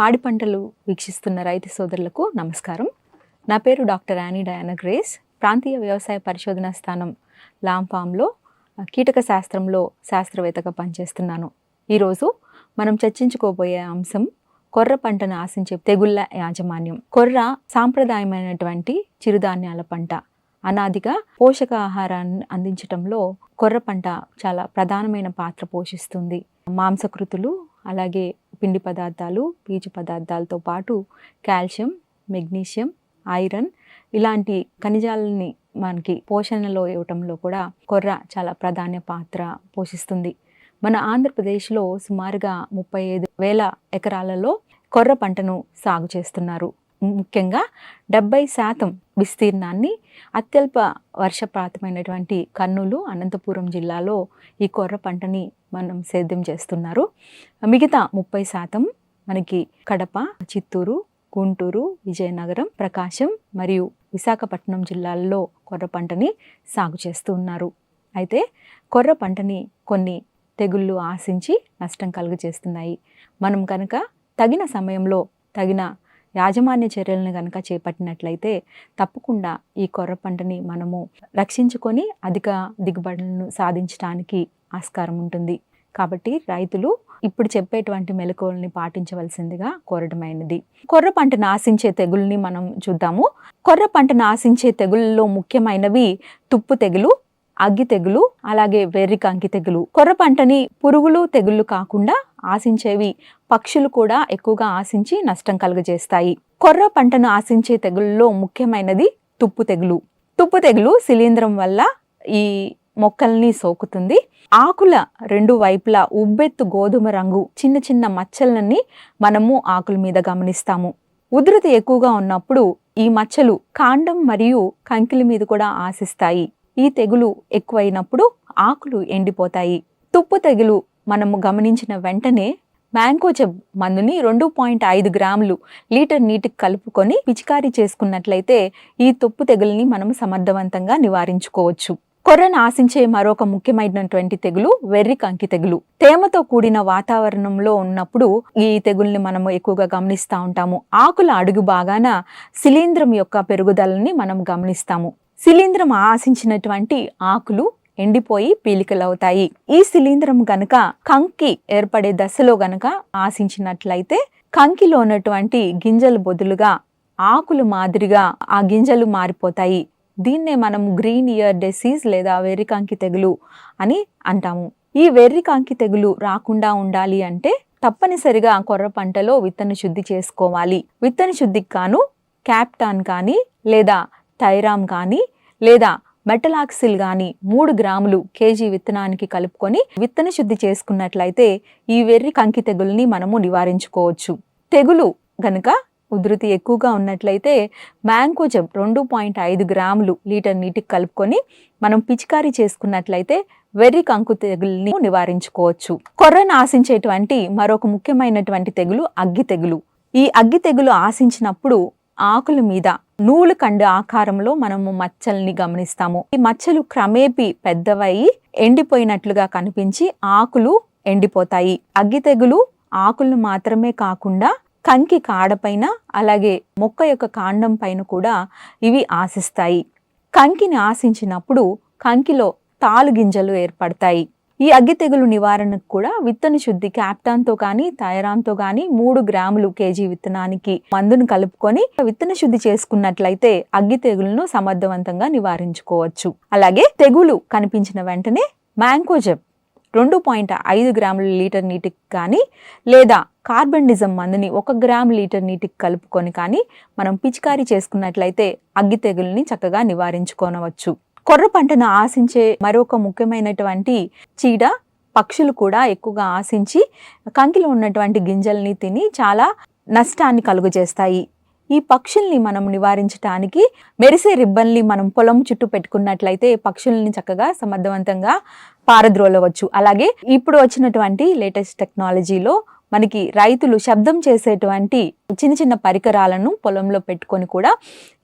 పాడి పంటలు వీక్షిస్తున్న రైతు సోదరులకు నమస్కారం. నా పేరు డాక్టర్ యానీ డయానా గ్రేస్. ప్రాంతీయ వ్యవసాయ పరిశోధన స్థానం లాంఫామ్లో కీటక శాస్త్రంలో శాస్త్రవేత్తగా పనిచేస్తున్నాను. ఈరోజు మనం చర్చించుకోబోయే అంశం కొర్ర పంటను ఆశించే తెగుళ్ళ యాజమాన్యం. కొర్ర సాంప్రదాయమైనటువంటి చిరుధాన్యాల పంట. అనాదిగా పోషకాహారాన్ని అందించటంలో కొర్ర పంట చాలా ప్రధానమైన పాత్ర పోషిస్తుంది. మాంసకృతులు అలాగే పిండి పదార్థాలు పీచు పదార్థాలతో పాటు కాల్షియం మెగ్నీషియం ఐరన్ ఇలాంటి ఖనిజాలని మనకి పోషణలో ఇవ్వటంలో కూడా కొర్ర చాలా ప్రధాన పాత్ర పోషిస్తుంది. మన ఆంధ్రప్రదేశ్లో సుమారుగా ముప్పై ఐదు వేల ఎకరాలలో కొర్ర పంటను సాగు చేస్తున్నారు. ముఖ్యంగా డెబ్బై శాతం విస్తీర్ణాన్ని అత్యల్ప వర్షపాతమైనటువంటి కర్నూలు అనంతపురం జిల్లాలో ఈ కొర్ర పంటని మనం సేద్యం చేస్తున్నారు. మిగతా ముప్పై శాతం మనకి కడప చిత్తూరు గుంటూరు విజయనగరం ప్రకాశం మరియు విశాఖపట్నం జిల్లాల్లో కొర్ర పంటని సాగు చేస్తూ ఉన్నారు. అయితే కొర్ర పంటని కొన్ని తెగుళ్ళు ఆశించి నష్టం కలుగజేస్తున్నాయి. మనం కనుక తగిన సమయంలో తగిన యాజమాన్య చర్యలను కనుక చేపట్టినట్లయితే తప్పకుండా ఈ కొర్ర పంటని మనము రక్షించుకొని అధిక దిగుబడులను సాధించడానికి ఆస్కారం ఉంటుంది. కాబట్టి రైతులు ఇప్పుడు చెప్పేటువంటి మెలకువల్ని పాటించవలసిందిగా కోరడమైనది. కొర్ర పంటను ఆశించే తెగుల్ని మనం చూద్దాము. కొర్ర పంటను ఆశించే తెగుళ్ళలో ముఖ్యమైనవి తుప్పు తెగులు అగ్గి తెగులు అలాగే వెర్రి కంకి తెగులు. కొర్ర పంటని పురుగులు తెగుళ్ళు కాకుండా ఆశించేవి పక్షులు కూడా ఎక్కువగా ఆశించి నష్టం కలుగజేస్తాయి. కొర్ర పంటను ఆశించే తెగుళ్ళలో ముఖ్యమైనది తుప్పు తెగులు. తుప్పు తెగులు శిలీంధ్రం వల్ల ఈ మొక్కల్ని సోకుతుంది. ఆకుల రెండు వైపులా ఉబ్బెత్తు గోధుమ రంగు చిన్న చిన్న మచ్చలని మనము ఆకుల మీద గమనిస్తాము. ఉధృతి ఎక్కువగా ఉన్నప్పుడు ఈ మచ్చలు కాండం మరియు కంకిల మీద కూడా ఆశిస్తాయి. ఈ తెగులు ఎక్కువైనప్పుడు ఆకులు ఎండిపోతాయి. తుప్పు తెగులు మనము గమనించిన వెంటనే మ్యాంకోజెబ్ మందుని రెండు పాయింట్ ఐదు గ్రాములు లీటర్ నీటికి కలుపుకొని పిచికారీ చేసుకున్నట్లయితే ఈ తుప్పు తెగుల్ని మనం సమర్థవంతంగా నివారించుకోవచ్చు. కొర్రను ఆశించే మరొక ముఖ్యమైనటువంటి తెగులు వెర్రి కంకి తెగులు. తేమతో కూడిన వాతావరణంలో ఉన్నప్పుడు ఈ తెగుల్ని మనము ఎక్కువగా గమనిస్తూ ఉంటాము. ఆకుల అడుగు బాగాన శిలీంద్రం యొక్క పెరుగుదలని మనం గమనిస్తాము. శిలీంధ్రం ఆశించినటువంటి ఆకులు ఎండిపోయి పీలికలవుతాయి. ఈ శిలీంధ్రం గనక కంకి ఏర్పడే దశలో గనక ఆశించినట్లయితే కంకిలో ఉన్నటువంటి గింజలు బదులుగా ఆకులు మాదిరిగా ఆ గింజలు మారిపోతాయి. దీన్నే మనం గ్రీన్ ఇయర్ డిసీజ్ లేదా వెర్రి కంకి తెగులు అని అంటాము. ఈ వెర్రి కంకి తెగులు రాకుండా ఉండాలి అంటే తప్పనిసరిగా కొర్ర పంటలో విత్తన శుద్ధి చేసుకోవాలి. విత్తన శుద్ధికి కాను క్యాప్టాన్ కానీ లేదా థైరామ్ కానీ లేదా మెటలాక్సిల్ కానీ మూడు గ్రాములు కేజీ విత్తనానికి కలుపుకొని విత్తన శుద్ధి చేసుకున్నట్లయితే ఈ వెర్రి కంకి తెగుల్ని మనము నివారించుకోవచ్చు. తెగులు గనుక ఉధృతి ఎక్కువగా ఉన్నట్లయితే మ్యాంకోజబ్ రెండు పాయింట్ ఐదు గ్రాములు లీటర్ నీటికి కలుపుకొని మనం పిచికారీ చేసుకున్నట్లయితే వెర్రి కంకు తెగుల్ని నివారించుకోవచ్చు. కొర్రను ఆశించేటువంటి మరొక ముఖ్యమైనటువంటి తెగులు అగ్గి తెగులు. ఈ అగ్గి తెగులు ఆశించినప్పుడు ఆకుల మీద నూలు కండు ఆకారంలో మనము మచ్చల్ని గమనిస్తాము. ఈ మచ్చలు క్రమేపీ పెద్దవై ఎండిపోయినట్లుగా కనిపించి ఆకులు ఎండిపోతాయి. అగ్గి తెగులు ఆకులను మాత్రమే కాకుండా కంకి కాడపైన అలాగే మొక్క యొక్క కాండం పైన కూడా ఇవి ఆశిస్తాయి. కంకిని ఆశించినప్పుడు కంకిలో తాలు గింజలు ఏర్పడతాయి. ఈ అగ్గి తెగులు నివారణకు కూడా విత్తన శుద్ధి క్యాప్టాన్తో కానీ థైరాన్తో కానీ మూడు గ్రాములు కేజీ విత్తనానికి మందును కలుపుకొని విత్తన శుద్ధి చేసుకున్నట్లయితే అగ్గి తెగులను సమర్థవంతంగా నివారించుకోవచ్చు. అలాగే తెగులు కనిపించిన వెంటనే మ్యాంకోజెబ్ రెండు పాయింట్ ఐదు గ్రాముల లీటర్ నీటికి కానీ లేదా కార్బన్డిజం మందుని ఒక గ్రామ్ లీటర్ నీటికి కలుపుకొని కానీ మనం పిచికారీ చేసుకున్నట్లయితే అగ్గి తెగుల్ని చక్కగా నివారించుకోనవచ్చు. కొర్ర పంటను ఆశించే మరొక ముఖ్యమైనటువంటి చీడ పక్షులు కూడా ఎక్కువగా ఆశించి కంకిలో ఉన్నటువంటి గింజల్ని తిని చాలా నష్టాన్ని కలుగజేస్తాయి. ఈ పక్షుల్ని మనం నివారించడానికి మెరిసే రిబ్బన్లు మనం పొలం చుట్టూ పెట్టుకున్నట్లయితే పక్షుల్ని చక్కగా సమర్థవంతంగా పారద్రోలవచ్చు. అలాగే ఇప్పుడు వచ్చినటువంటి లేటెస్ట్ టెక్నాలజీలో మనకి రైతులు శబ్దం చేసేటువంటి చిన్న చిన్న పరికరాలను పొలంలో పెట్టుకొని కూడా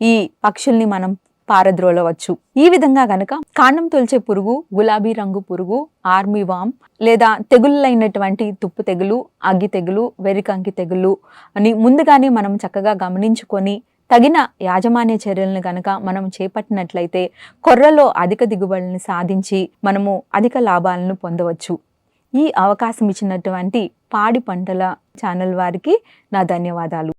ఈ పక్షుల్ని మనం పారద్రోలవచ్చు. ఈ విధంగా గనక కాండం తొలిచే పురుగు గులాబీ రంగు పురుగు ఆర్మీ వామ్ లేదా తెగుళ్ళైనటువంటి తుప్పు తెగులు అగ్గి తెగులు వెరికంకి తెగులు అని ముందుగానే మనం చక్కగా గమనించుకొని తగిన యాజమాన్య చర్యలను గనక మనం చేపట్టినట్లయితే కొర్రలో అధిక దిగుబడులను సాధించి మనము అధిక లాభాలను పొందవచ్చు. ఈ అవకాశం ఇచ్చినటువంటి పాడి పంటల ఛానల్ వారికి నా ధన్యవాదాలు.